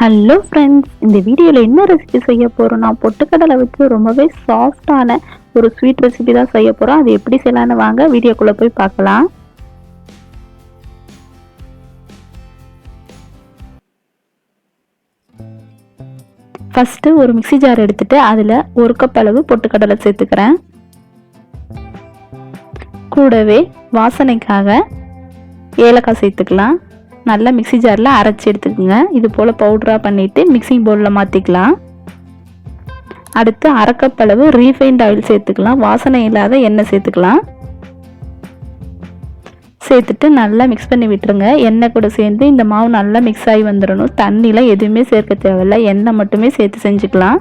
Hello friends இந்த வீடியோவில் என்ன ரெசிபி செய்ய போகிறோம் நான் பொட்டுக்கடலை வச்சு ரொம்பவே சாஃப்டான ஒரு ஸ்வீட் ரெசிபி தான் செய்ய போகிறோம் அது எப்படி செய்யலான்னு வாங்க. வீடியோக்குள்ளே போய் பார்க்கலாம். ஃபஸ்ட்டு ஒரு மிக்ஸி ஜார் எடுத்துகிட்டு அதில் ஒரு கப் அளவு பொட்டுக்கடலை சேர்த்துக்கிறேன். கூடவே வாசனைக்காக ஏலக்காய் சேர்த்துக்கலாம். நல்லா மிக்ஸி ஜாரில் அரைச்சி எடுத்துக்கோங்க. இது போல் பவுட்ராக பண்ணிவிட்டு மிக்சிங் பவுலில் மாற்றிக்கலாம் அடுத்து அரைக்கப்பளவு ரீஃபைண்ட் ஆயில் சேர்த்துக்கலாம். வாசனை இல்லாத எண்ணெய் சேர்த்துக்கலாம். சேர்த்துட்டு நல்லா மிக்ஸ் பண்ணி விட்டுருங்க. எண்ணெய் கூட சேர்ந்து இந்த மாவு நல்லா மிக்ஸ் ஆகி வந்துடணும். தண்ணியில் எதுவுமே சேர்க்க தேவையில்ல. எண்ணெய் மட்டுமே சேர்த்து செஞ்சுக்கலாம்.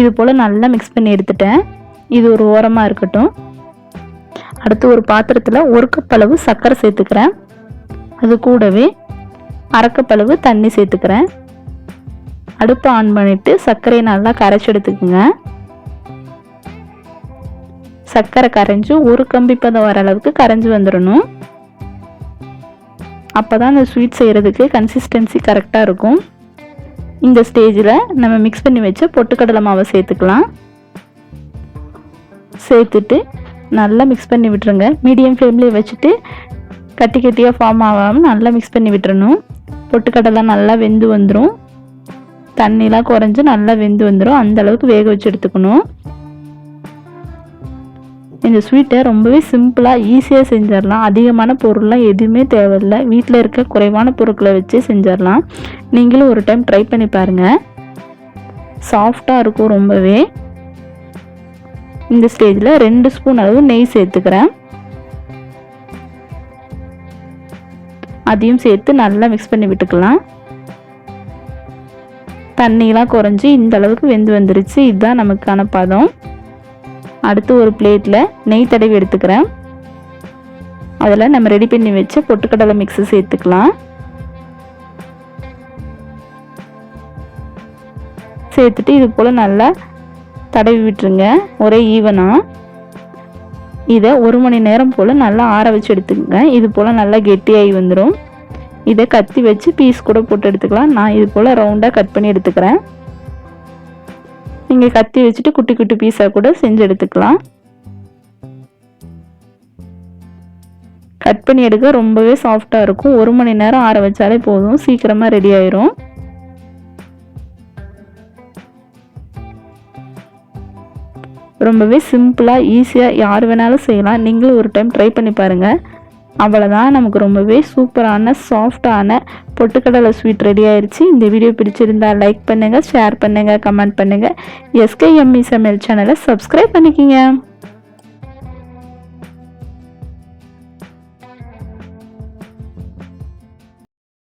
இது போல் நல்லா மிக்ஸ் பண்ணி எடுத்துட்டேன். இது ஒரு ஓரமாக இருக்கட்டும். அடுத்து ஒரு பாத்திரத்தில் ஒரு கப் அளவு சர்க்கரை சேர்த்துக்கிறேன். அது கூடவே அரைக்கப்பளவு தண்ணி சேர்த்துக்கிறேன். அடுப்பை ஆன் பண்ணிவிட்டு சர்க்கரையை நல்லா கரைச்சி எடுத்துக்கோங்க. சர்க்கரை கரைஞ்சி ஒரு கம்பி பதம் வர அளவுக்கு கரைஞ்சி வந்துடணும். அப்போ தான் அந்த ஸ்வீட் செய்கிறதுக்கு கன்சிஸ்டன்சி கரெக்டாக இருக்கும். இந்த ஸ்டேஜில் நம்ம மிக்ஸ் பண்ணி வச்ச பொட்டுக்கடலை மாவை சேர்த்துக்கலாம். சேர்த்துட்டு நல்லா மிக்ஸ் பண்ணி விட்டுருங்க. மீடியம் ஃப்ளேம்லேயே வச்சுட்டு கட்டி கட்டியாக ஃபார்ம் ஆகாமல் நல்லா மிக்ஸ் பண்ணி விட்டுறணும். பொட்டுக்கடலாம் நல்லா வெந்து வந்துடும் தண்ணிலாம் குறைஞ்சி நல்லா வெந்து வந்துடும் அந்த அளவுக்கு வேக வச்சு எடுத்துக்கணும். இந்த ஸ்வீட்டை ரொம்பவே சிம்பிளாக ஈஸியாக செஞ்சிடலாம். அதிகமான பொருள்லாம் எதுவுமே தேவையில்லை. வீட்டில் இருக்க குறைவான பொருட்களை வச்சு செஞ்சிடலாம். நீங்களும் ஒரு டைம் ட்ரை பண்ணி பாருங்கள் சாஃப்டாக இருக்கும் ரொம்பவே. இந்த ஸ்டேஜில் ரெண்டு ஸ்பூன் அளவு நெய் சேர்த்துக்கிறேன். அதையும் சேர்த்து நல்லா மிக்ஸ் பண்ணி விட்டுக்கலாம். தண்ணியெலாம் குறைஞ்சி இந்த அளவுக்கு வெந்து வந்துருச்சு. இதுதான் நமக்கான பதம். அடுத்து ஒரு பிளேட்டில் நெய் தடவி எடுத்துக்கிறேன். அதில் நம்ம ரெடி பண்ணி வச்சு பொட்டுக்கடலை மிக்ஸு சேர்த்துக்கலாம். சேர்த்துட்டு இது போல் நல்லா தடவி விட்டுருங்க. ஒரே ஈவனாக இதை ஒரு மணி நேரம் போல் நல்லா ஆற வச்சு எடுத்துக்கோங்க. இது போல் நல்லா கெட்டியாகி வந்துடும் இதை கத்தி வச்சு பீஸ் கூட போட்டு எடுத்துக்கலாம். நான் இது போல் ரவுண்டாக கட் பண்ணி எடுத்துக்கிறேன். நீங்கள் கத்தி வச்சுட்டு குட்டி குட்டி பீஸாக கூட செஞ்சு எடுத்துக்கலாம். கட் பண்ணி எடுக்க ரொம்பவே சாஃப்டாக இருக்கும். ஒரு மணி நேரம் ஆற வச்சாலே போதும். சீக்கிரமாக ரெடி ஆயிரும். ரொம்பவே சிம்பிளாக ஈஸியாக யார் வேணாலும் செய்யலாம். நீங்களும் ஒரு டைம் ட்ரை பண்ணி பாருங்கள் அவ்வளோதான் நமக்கு ரொம்பவே சூப்பரான சாஃப்டான பொட்டுக்கடலை ஸ்வீட் ரெடி ஆயிடுச்சு இந்த வீடியோ பிடிச்சிருந்தா லைக் பண்ணுங்கள் ஷேர் பண்ணுங்கள் கமெண்ட் பண்ணுங்கள் எஸ்கேஎம்இ சமையல் சேனலை சப்ஸ்கிரைப் பண்ணிக்கிங்க.